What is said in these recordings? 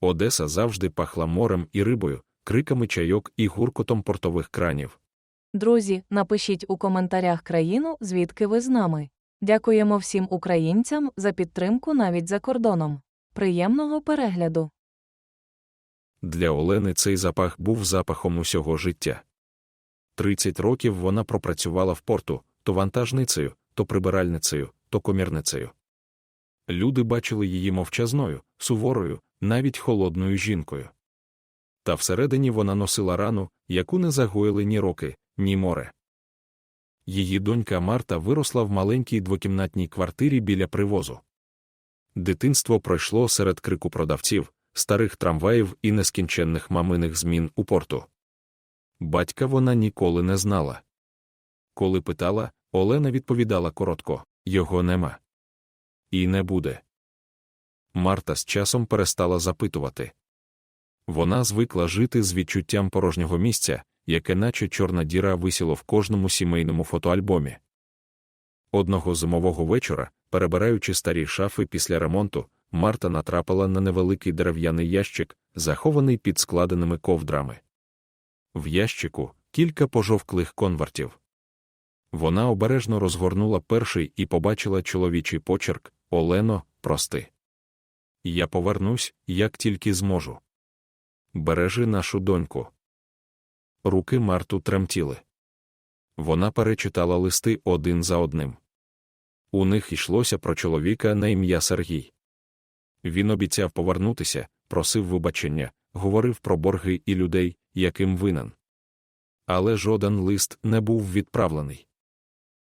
Одеса завжди пахла морем і рибою, криками чайок і гуркотом портових кранів. Друзі, напишіть у коментарях країну, звідки ви з нами. Дякуємо всім українцям за підтримку навіть за кордоном. Приємного перегляду! Для Олени цей запах був запахом усього життя. Тридцять років вона пропрацювала в порту то вантажницею, то прибиральницею, то комірницею. Люди бачили її мовчазною, суворою, навіть холодною жінкою. Та всередині вона носила рану, яку не загоїли ні роки, ні море. Її донька Марта виросла в маленькій двокімнатній квартирі біля привозу. Дитинство пройшло серед крику продавців, старих трамваїв і нескінченних маминих змін у порту. Батька вона ніколи не знала. Коли питала, Олена відповідала коротко його нема. І не буде. Марта з часом перестала запитувати. Вона звикла жити з відчуттям порожнього місця, яке наче чорна діра висіло в кожному сімейному фотоальбомі. Одного зимового вечора, перебираючи старі шафи після ремонту, Марта натрапила на невеликий дерев'яний ящик, захований під складеними ковдрами. В ящику кілька пожовклих конвертів. Вона обережно розгорнула перший і побачила чоловічий почерк Олено, прости. Я повернусь, як тільки зможу. Бережи нашу доньку. Руки Марту тремтіли. Вона перечитала листи один за одним. У них йшлося про чоловіка на ім'я Сергій. Він обіцяв повернутися, просив вибачення, говорив про борги і людей, яким винен. Але жоден лист не був відправлений.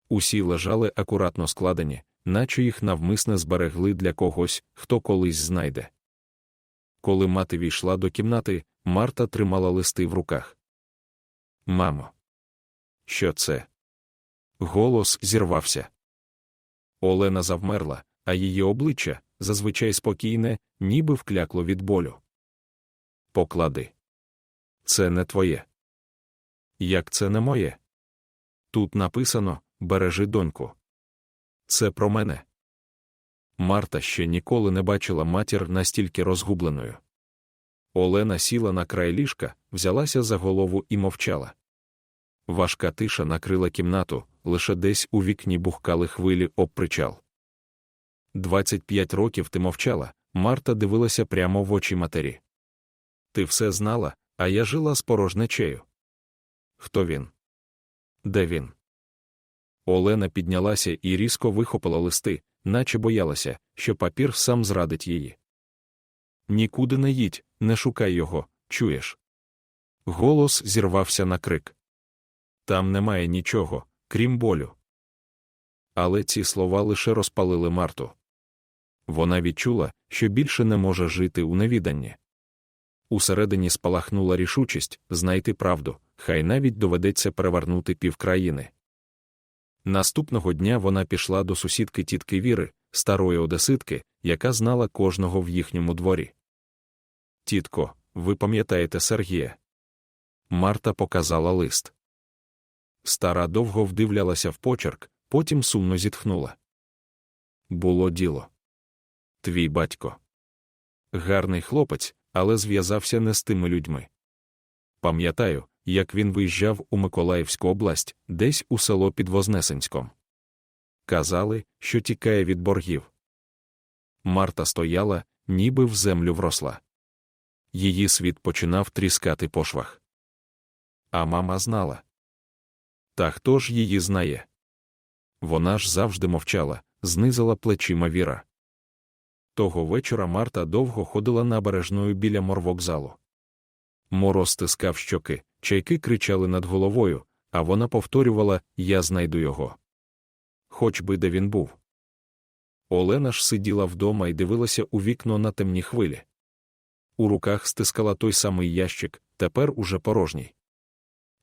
Усі лежали акуратно складені, наче їх навмисне зберегли для когось, хто колись знайде. Коли мати війшла до кімнати, Марта тримала листи в руках. Мамо, що це? Голос зірвався. Олена завмерла, а її обличчя, зазвичай спокійне, ніби вклякло від болю. Поклади. Це не твоє. Як це не моє? Тут написано бережи доньку. Це про мене. Марта ще ніколи не бачила матір настільки розгубленою. Олена сіла на край ліжка, взялася за голову і мовчала. Важка тиша накрила кімнату, лише десь у вікні бухкали хвилі об причал. Двадцять п'ять років ти мовчала, Марта дивилася прямо в очі матері. Ти все знала, а я жила з порожнечею. Хто він? Де він? Олена піднялася і різко вихопила листи, наче боялася, що папір сам зрадить її. Нікуди не їдь, не шукай його, чуєш. Голос зірвався на крик. Там немає нічого, крім болю. Але ці слова лише розпалили Марту. Вона відчула, що більше не може жити у невіданні. Усередині спалахнула рішучість знайти правду, хай навіть доведеться перевернути півкраїни. Наступного дня вона пішла до сусідки тітки Віри, старої одеситки, яка знала кожного в їхньому дворі. Тітко, ви пам'ятаєте Сергія? Марта показала лист. Стара довго вдивлялася в почерк, потім сумно зітхнула. Було діло. Твій батько. Гарний хлопець, але зв'язався не з тими людьми. Пам'ятаю, як він виїжджав у Миколаївську область, десь у село під Вознесенськом. Казали, що тікає від боргів. Марта стояла, ніби в землю вросла. Її світ починав тріскати по швах. А мама знала. Та хто ж її знає? Вона ж завжди мовчала, знизила плечима Віра. Того вечора Марта довго ходила набережною біля морвокзалу. Мороз стискав щоки, чайки кричали над головою, а вона повторювала Я знайду його. Хоч би де він був. Олена ж сиділа вдома і дивилася у вікно на темні хвилі. У руках стискала той самий ящик, тепер уже порожній.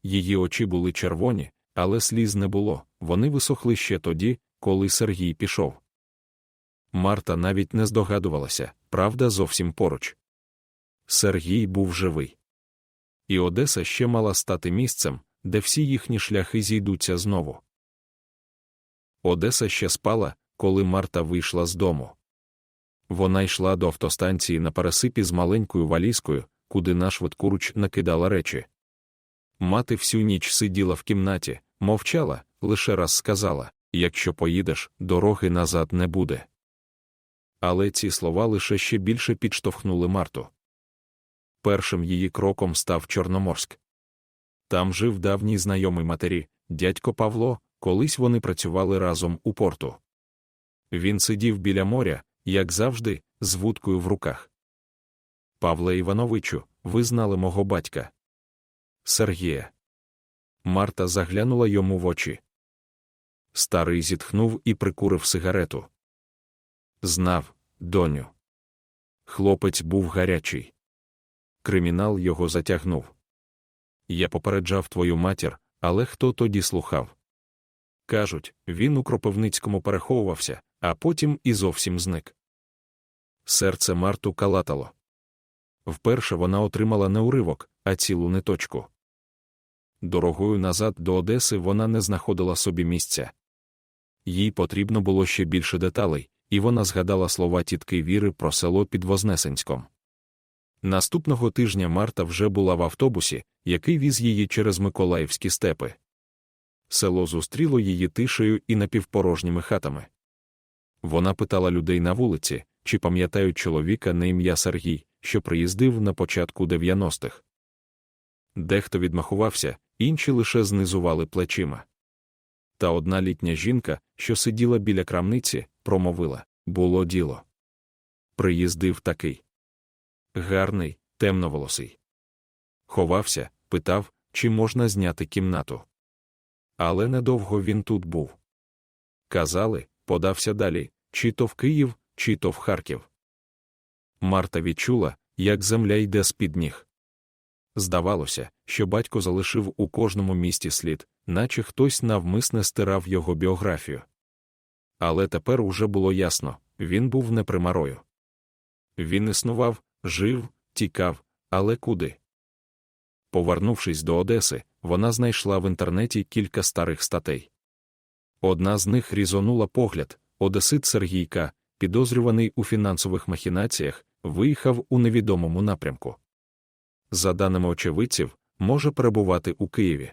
Її очі були червоні, але сліз не було, вони висохли ще тоді, коли Сергій пішов. Марта навіть не здогадувалася, правда, зовсім поруч. Сергій був живий. І Одеса ще мала стати місцем, де всі їхні шляхи зійдуться знову. Одеса ще спала, коли Марта вийшла з дому. Вона йшла до автостанції на пересипі з маленькою валізкою, куди на швидкуруч накидала речі. Мати всю ніч сиділа в кімнаті, мовчала, лише раз сказала якщо поїдеш, дороги назад не буде. Але ці слова лише ще більше підштовхнули Марту. Першим її кроком став Чорноморськ. Там жив давній знайомий матері, дядько Павло, колись вони працювали разом у порту. Він сидів біля моря, як завжди, з вудкою в руках. Павле Івановичу, ви знали мого батька. Сергія. Марта заглянула йому в очі. Старий зітхнув і прикурив сигарету. Знав, доню. Хлопець був гарячий. Кримінал його затягнув. Я попереджав твою матір, але хто тоді слухав? Кажуть, він у Кропивницькому переховувався, а потім і зовсім зник. Серце Марту калатало. Вперше вона отримала не уривок, а цілу ниточку. Дорогою назад до Одеси вона не знаходила собі місця. Їй потрібно було ще більше деталей, і вона згадала слова тітки Віри про село під Вознесенськом. Наступного тижня Марта вже була в автобусі, який віз її через Миколаївські степи. Село зустріло її тишею і напівпорожніми хатами. Вона питала людей на вулиці, чи пам'ятають чоловіка на ім'я Сергій, що приїздив на початку 90-х. Дехто відмахувався, інші лише знизували плечима. Та одна літня жінка, що сиділа біля крамниці, промовила було діло. Приїздив такий. Гарний, темноволосий. Ховався, питав, чи можна зняти кімнату. Але недовго він тут був. Казали, подався далі, чи то в Київ, чи то в Харків. Марта відчула, як земля йде з-під ніг. Здавалося, що батько залишив у кожному місті слід, наче хтось навмисне стирав його біографію. Але тепер уже було ясно він був не примарою. Він існував, жив, тікав, але куди? Повернувшись до Одеси, вона знайшла в інтернеті кілька старих статей. Одна з них різонула погляд Одесит Сергійка, підозрюваний у фінансових махінаціях, виїхав у невідомому напрямку. За даними очевидців, може перебувати у Києві.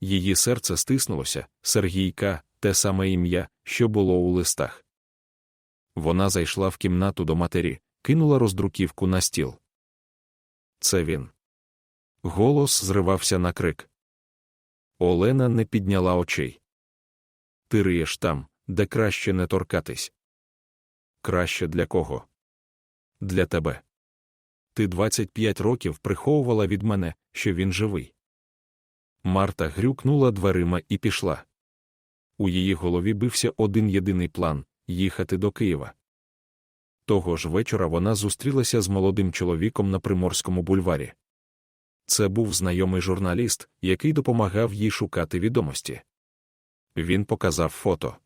Її серце стиснулося, Сергійка, те саме ім'я, що було у листах. Вона зайшла в кімнату до матері, кинула роздруківку на стіл. Це він. Голос зривався на крик. Олена не підняла очей. Ти риєш там, де краще не торкатись. Краще для кого? Для тебе. Ти 25 років приховувала від мене, що він живий. Марта грюкнула дверима і пішла. У її голові бився один єдиний план їхати до Києва. Того ж вечора вона зустрілася з молодим чоловіком на Приморському бульварі. Це був знайомий журналіст, який допомагав їй шукати відомості. Він показав фото.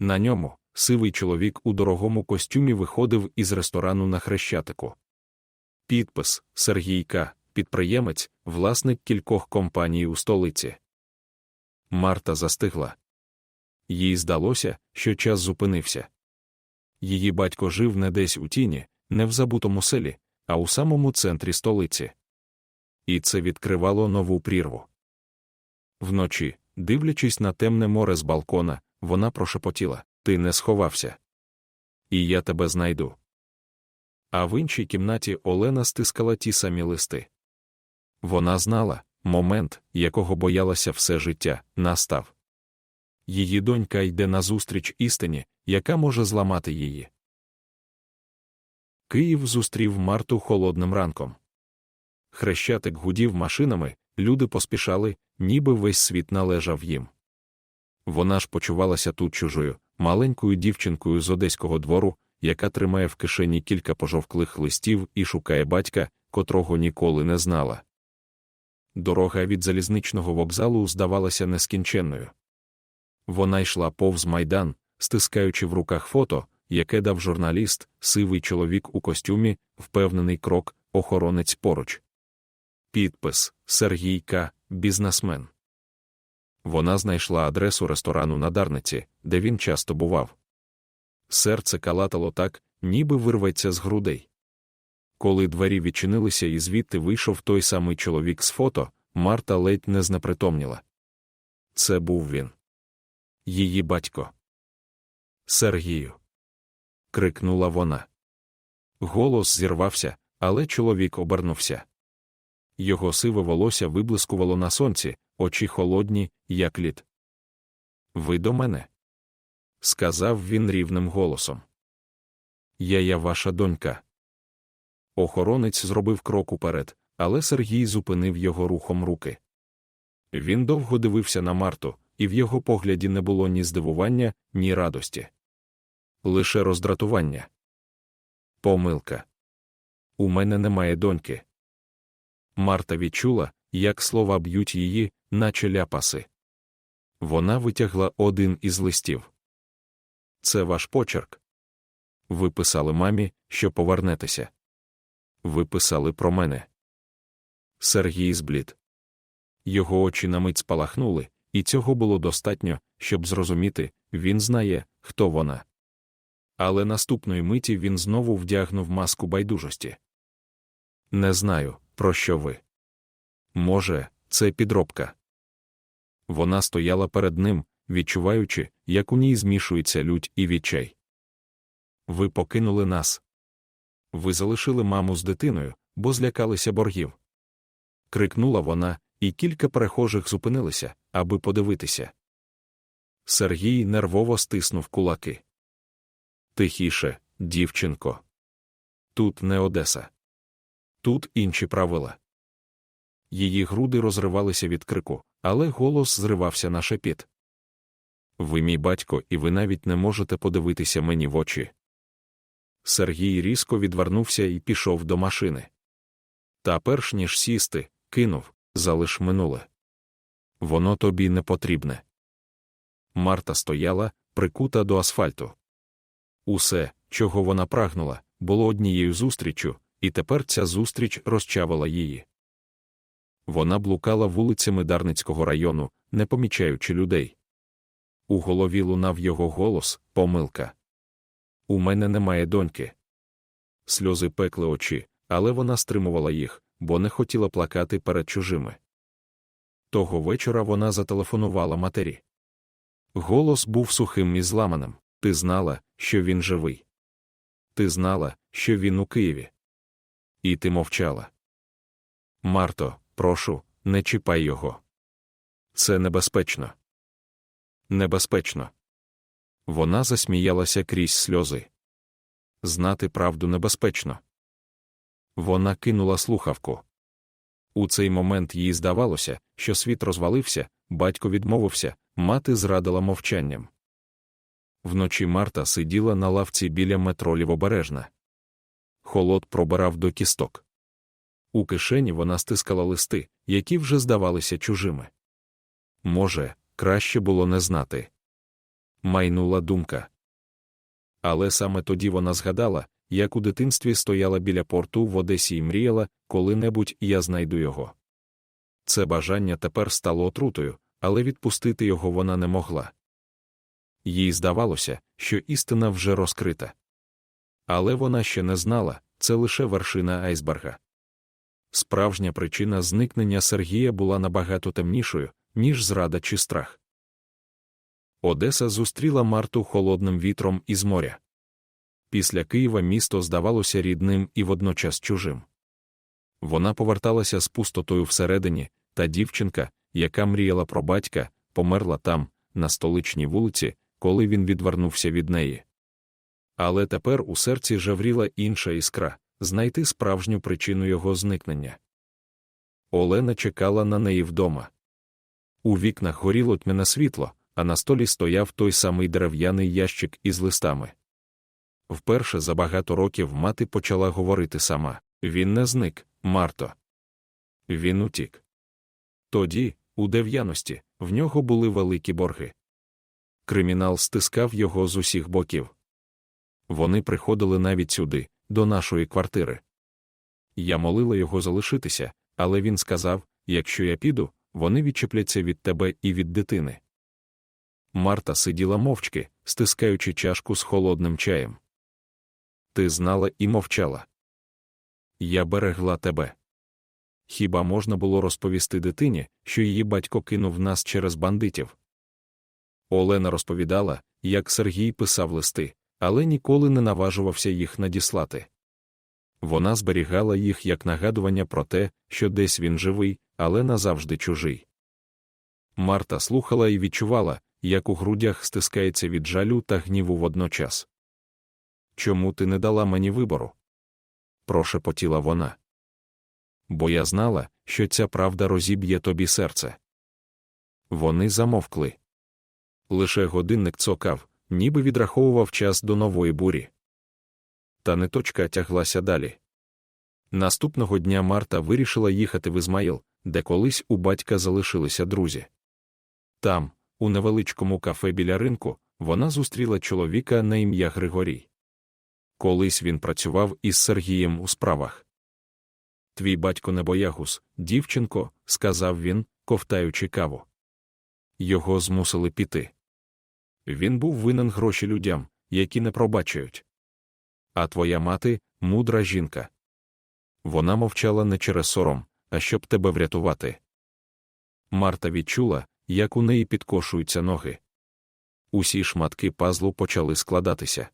На ньому сивий чоловік у дорогому костюмі виходив із ресторану на Хрещатику. Підпис Сергійка, підприємець, власник кількох компаній у столиці. Марта застигла. Їй здалося, що час зупинився. Її батько жив не десь у тіні, не в забутому селі, а у самому центрі столиці. І це відкривало нову прірву. Вночі, дивлячись на темне море з балкона, вона прошепотіла Ти не сховався. І я тебе знайду. А в іншій кімнаті Олена стискала ті самі листи. Вона знала, момент, якого боялася все життя, настав. Її донька йде назустріч істині, яка може зламати її. Київ зустрів Марту холодним ранком. Хрещатик гудів машинами, люди поспішали, ніби весь світ належав їм. Вона ж почувалася тут чужою, маленькою дівчинкою з одеського двору, яка тримає в кишені кілька пожовклих листів і шукає батька, котрого ніколи не знала. Дорога від залізничного вокзалу здавалася нескінченною. Вона йшла повз майдан, стискаючи в руках фото, яке дав журналіст, сивий чоловік у костюмі, впевнений крок, охоронець поруч. Підпис Сергійка, бізнесмен. Вона знайшла адресу ресторану на Дарниці, де він часто бував. Серце калатало так, ніби вирветься з грудей. Коли двері відчинилися і звідти вийшов той самий чоловік з фото, Марта ледь не знепритомніла. Це був він. Її батько. Сергію. крикнула вона. Голос зірвався, але чоловік обернувся. Його сиве волосся виблискувало на сонці, очі холодні, як лід. Ви до мене? сказав він рівним голосом. Я я ваша донька. Охоронець зробив крок уперед, але Сергій зупинив його рухом руки. Він довго дивився на Марту, і в його погляді не було ні здивування, ні радості. Лише роздратування. Помилка. У мене немає доньки. Марта відчула, як слова б'ють її, наче ляпаси. Вона витягла один із листів. Це ваш почерк. Ви писали мамі, що повернетеся. Ви писали про мене. Сергій зблід. Його очі на мить спалахнули, і цього було достатньо, щоб зрозуміти, він знає, хто вона. Але наступної миті він знову вдягнув маску байдужості. Не знаю, про що ви. Може, це підробка. Вона стояла перед ним, відчуваючи, як у ній змішується лють і відчай. Ви покинули нас. Ви залишили маму з дитиною, бо злякалися боргів. Крикнула вона, і кілька перехожих зупинилися, аби подивитися. Сергій нервово стиснув кулаки. Тихіше, дівчинко. Тут не Одеса. Тут інші правила. Її груди розривалися від крику, але голос зривався на шепіт. Ви мій батько, і ви навіть не можете подивитися мені в очі. Сергій різко відвернувся і пішов до машини. Та перш ніж сісти, кинув залиш минуле. Воно тобі не потрібне. Марта стояла, прикута до асфальту. Усе, чого вона прагнула, було однією зустріччю, і тепер ця зустріч розчавила її. Вона блукала вулицями Дарницького району, не помічаючи людей. У голові лунав його голос помилка. У мене немає доньки. Сльози пекли очі, але вона стримувала їх, бо не хотіла плакати перед чужими. Того вечора вона зателефонувала матері. Голос був сухим і зламаним. Ти знала, що він живий. Ти знала, що він у Києві. І ти мовчала. Марто, прошу, не чіпай його. Це небезпечно. Небезпечно. Вона засміялася крізь сльози. Знати правду небезпечно. Вона кинула слухавку. У цей момент їй здавалося, що світ розвалився, батько відмовився, мати зрадила мовчанням. Вночі Марта сиділа на лавці біля метро Лівобережна. Холод пробирав до кісток. У кишені вона стискала листи, які вже здавалися чужими. Може, краще було не знати. Майнула думка. Але саме тоді вона згадала, як у дитинстві стояла біля порту в Одесі і мріяла, коли-небудь я знайду його. Це бажання тепер стало отрутою, але відпустити його вона не могла. Їй здавалося, що істина вже розкрита. Але вона ще не знала, це лише вершина айсберга. Справжня причина зникнення Сергія була набагато темнішою, ніж зрада чи страх. Одеса зустріла Марту холодним вітром із моря. Після Києва місто здавалося рідним і водночас чужим. Вона поверталася з пустотою всередині, та дівчинка, яка мріяла про батька, померла там, на столичній вулиці, коли він відвернувся від неї. Але тепер у серці жавріла інша іскра знайти справжню причину його зникнення. Олена чекала на неї вдома. У вікнах горіло тьмяне світло, а на столі стояв той самий дерев'яний ящик із листами. Вперше за багато років мати почала говорити сама він не зник, Марто. Він утік. Тоді, у дев'яності, в нього були великі борги. Кримінал стискав його з усіх боків. Вони приходили навіть сюди, до нашої квартири. Я молила його залишитися, але він сказав якщо я піду, вони відчепляться від тебе і від дитини. Марта сиділа мовчки, стискаючи чашку з холодним чаєм. Ти знала і мовчала. Я берегла тебе. Хіба можна було розповісти дитині, що її батько кинув нас через бандитів? Олена розповідала, як Сергій писав листи, але ніколи не наважувався їх надіслати. Вона зберігала їх як нагадування про те, що десь він живий, але назавжди чужий. Марта слухала і відчувала, як у грудях стискається від жалю та гніву водночас. Чому ти не дала мені вибору? прошепотіла вона. Бо я знала, що ця правда розіб'є тобі серце. Вони замовкли. Лише годинник цокав, ніби відраховував час до нової бурі. Та ниточка тяглася далі. Наступного дня Марта вирішила їхати в Ізмаїл, де колись у батька залишилися друзі. Там, у невеличкому кафе біля ринку, вона зустріла чоловіка на ім'я Григорій. Колись він працював із Сергієм у справах. Твій батько не боягус, дівчинко, сказав він, ковтаючи каву. Його змусили піти. Він був винен гроші людям, які не пробачають. А твоя мати мудра жінка. Вона мовчала не через сором, а щоб тебе врятувати. Марта відчула, як у неї підкошуються ноги. Усі шматки пазлу почали складатися.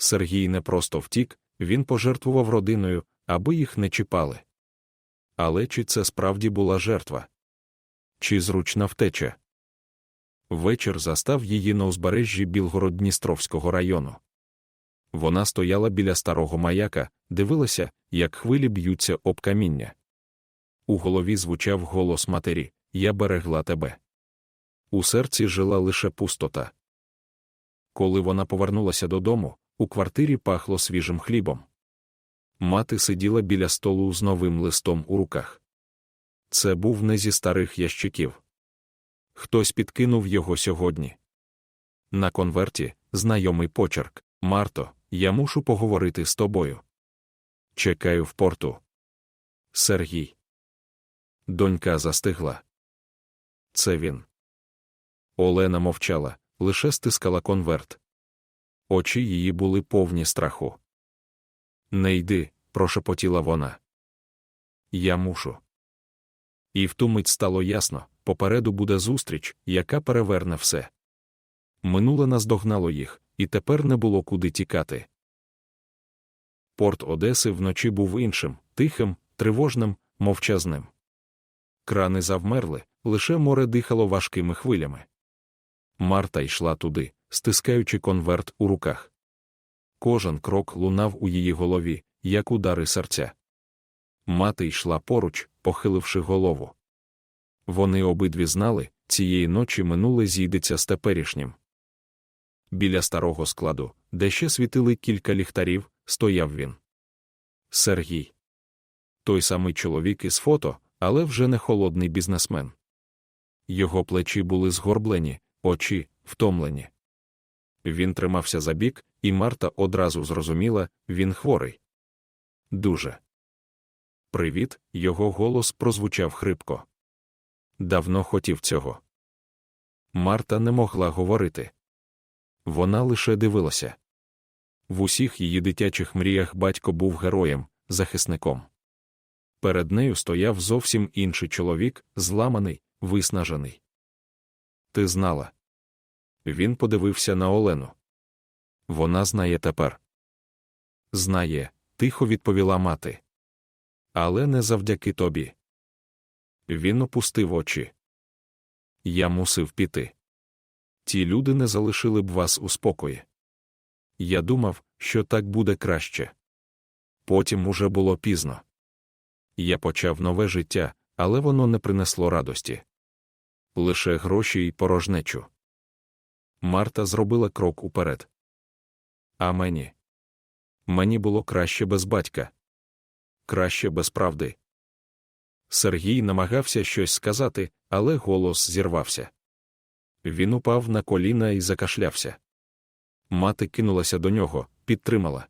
Сергій не просто втік, він пожертвував родиною, аби їх не чіпали. Але чи це справді була жертва? Чи зручна втеча? Вечір застав її на узбережжі Білгород-Дністровського району. Вона стояла біля старого маяка, дивилася, як хвилі б'ються об каміння. У голові звучав голос матері Я берегла тебе. У серці жила лише пустота. Коли вона повернулася додому, у квартирі пахло свіжим хлібом. Мати сиділа біля столу з новим листом у руках. Це був не зі старих ящиків. Хтось підкинув його сьогодні. На конверті знайомий почерк Марто, я мушу поговорити з тобою. Чекаю в порту. Сергій. Донька застигла. Це він. Олена мовчала, лише стискала конверт. Очі її були повні страху. Не йди, прошепотіла вона. Я мушу. І в ту мить стало ясно попереду буде зустріч, яка переверне все. Минуле наздогнало їх, і тепер не було куди тікати. Порт Одеси вночі був іншим, тихим, тривожним, мовчазним. Крани завмерли, лише море дихало важкими хвилями. Марта йшла туди, стискаючи конверт у руках. Кожен крок лунав у її голові, як удари серця. Мати йшла поруч, похиливши голову. Вони обидві знали, цієї ночі минуле зійдеться з теперішнім. Біля старого складу, де ще світили кілька ліхтарів, стояв він. Сергій. Той самий чоловік із фото, але вже не холодний бізнесмен. Його плечі були згорблені, очі втомлені. Він тримався за бік, і Марта одразу зрозуміла він хворий. Дуже. Привіт, його голос прозвучав хрипко. Давно хотів цього. Марта не могла говорити. Вона лише дивилася. В усіх її дитячих мріях батько був героєм, захисником. Перед нею стояв зовсім інший чоловік, зламаний, виснажений. Ти знала. Він подивився на Олену. Вона знає тепер. Знає, тихо відповіла мати. Але не завдяки тобі. Він опустив очі. Я мусив піти. Ті люди не залишили б вас у спокої. Я думав, що так буде краще. Потім уже було пізно. Я почав нове життя, але воно не принесло радості. Лише гроші й порожнечу. Марта зробила крок уперед. А мені? Мені було краще без батька. Краще без правди. Сергій намагався щось сказати, але голос зірвався. Він упав на коліна і закашлявся. Мати кинулася до нього, підтримала.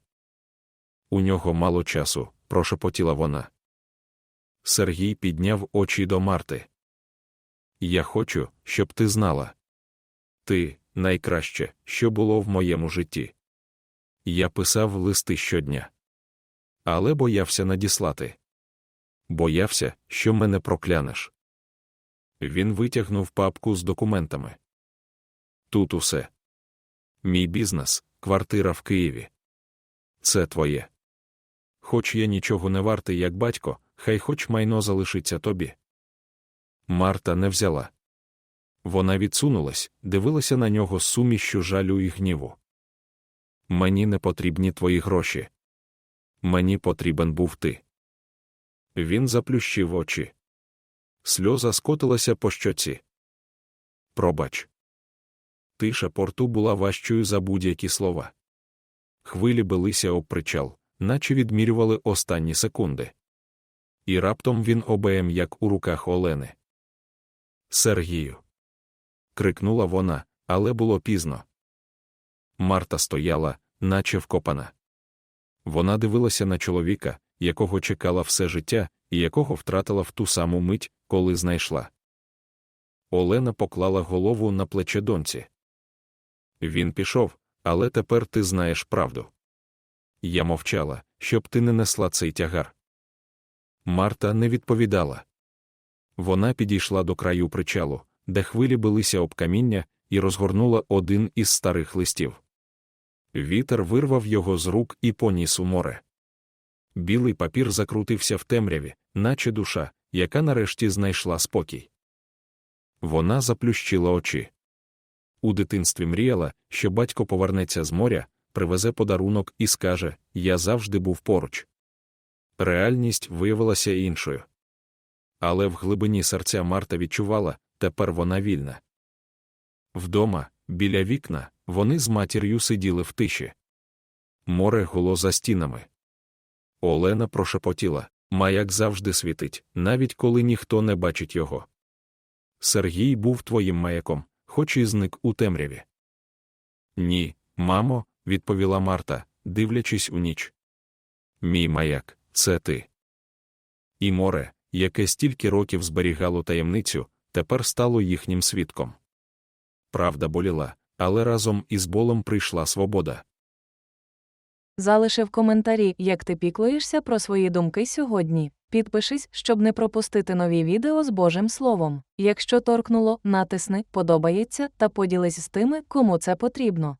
У нього мало часу, прошепотіла вона. Сергій підняв очі до Марти. Я хочу, щоб ти знала. Ти найкраще, що було в моєму житті. Я писав листи щодня. Але боявся надіслати. Боявся, що мене проклянеш. Він витягнув папку з документами. Тут усе. Мій бізнес, квартира в Києві. Це твоє. Хоч я нічого не вартий, як батько, хай хоч майно залишиться тобі. Марта не взяла. Вона відсунулась, дивилася на нього з сумішчю жалю і гніву. Мені не потрібні твої гроші. Мені потрібен був ти. Він заплющив очі. Сльоза скотилася по щоці. Пробач. Тиша порту була важчою за будь-які слова. Хвилі билися об причал, наче відмірювали останні секунди. І раптом він обеєм, як у руках Олени. Сергію. Крикнула вона, але було пізно. Марта стояла, наче вкопана. Вона дивилася на чоловіка, якого чекала все життя, і якого втратила в ту саму мить, коли знайшла. Олена поклала голову на плече доньці. Він пішов, але тепер ти знаєш правду. Я мовчала, щоб ти не несла цей тягар. Марта не відповідала. Вона підійшла до краю причалу, де хвилі билися об каміння, і розгорнула один із старих листів. Вітер вирвав його з рук і поніс у море. Білий папір закрутився в темряві, наче душа, яка нарешті знайшла спокій. Вона заплющила очі. У дитинстві мріяла, що батько повернеться з моря, привезе подарунок і скаже Я завжди був поруч. Реальність виявилася іншою. Але в глибині серця Марта відчувала тепер вона вільна. Вдома, біля вікна, вони з матір'ю сиділи в тиші. Море гуло за стінами. Олена прошепотіла маяк завжди світить, навіть коли ніхто не бачить його. Сергій був твоїм маяком, хоч і зник у темряві. Ні, мамо, відповіла Марта, дивлячись у ніч. Мій маяк, це ти. І море, яке стільки років зберігало таємницю, тепер стало їхнім свідком. Правда боліла, але разом із болем прийшла свобода. Залиши в коментарі, як ти піклуєшся про свої думки сьогодні. Підпишись, щоб не пропустити нові відео з Божим Словом. Якщо торкнуло, натисни, подобається та поділись з тими, кому це потрібно.